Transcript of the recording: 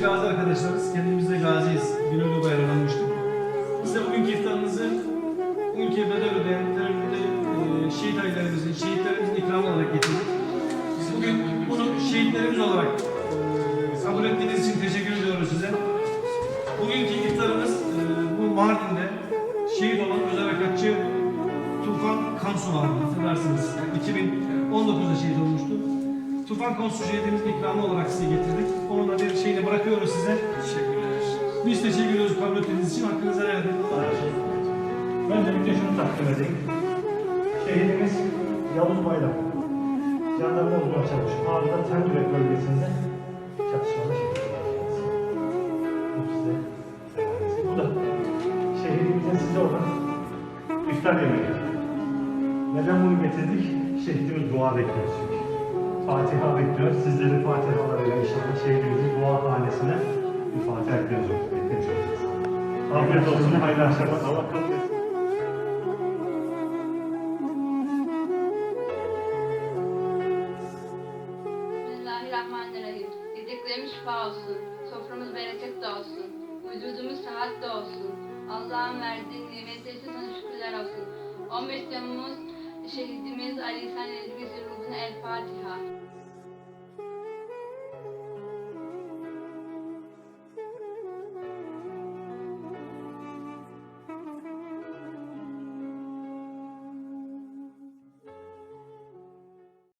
gazi arkadaşlarız. Kendimiz de gaziyiz. Günölü bayramlanmıştık. Biz de bugünkü iftarınızı bugünkü bedel ödeyen terörde e, şehit ailelerimizin, şehitlerimizin ikramı olarak getirdik. Biz bugün bunu şehitlerimiz olarak e, kabul ettiğiniz için teşekkür ediyoruz size. Bugünkü iftarımız e, bu Mardin'de şehit olan özel harekatçı Tufan Kansu vardı hatırlarsınız. 2019'da şehit olmuştu. Tufan Kansu şehidimizin ikramı olarak size getirdik. Onun da bir şeyini bırakıyoruz size. Teşekkürler. Biz teşekkür ediyoruz kabul ettiğiniz için. Hakkınızı helal edin. Ben de bir de şunu takdim edeyim. Şehidimiz Yavuz Bayram. Jandarma uzman çavuş. Ağrı'da Tendürek bölgesinde çatışmada şehit. Bu da şehidimizin size olan iftar yemeği. Neden bunu getirdik? Şehidimiz dua bekliyor çünkü. Fatiha bekliyor. Sizlerin fatihalarıyla inşallah şehidimizin dua hanesine bir fatiha ekliyoruz. Afiyet olsun. Hayırlı akşamlar. Allah kabul etsin. Bismillahirrahmanirrahim. Yediklerimiz şifa olsun. Soframız bereketli olsun. Vücudumuz sıhhatli olsun. Allah'ın verdiği nimetleri sana şükürler olsun. 15 Temmuz şehidimiz يجوز الإنسان أن يلبس الركن الفاتحة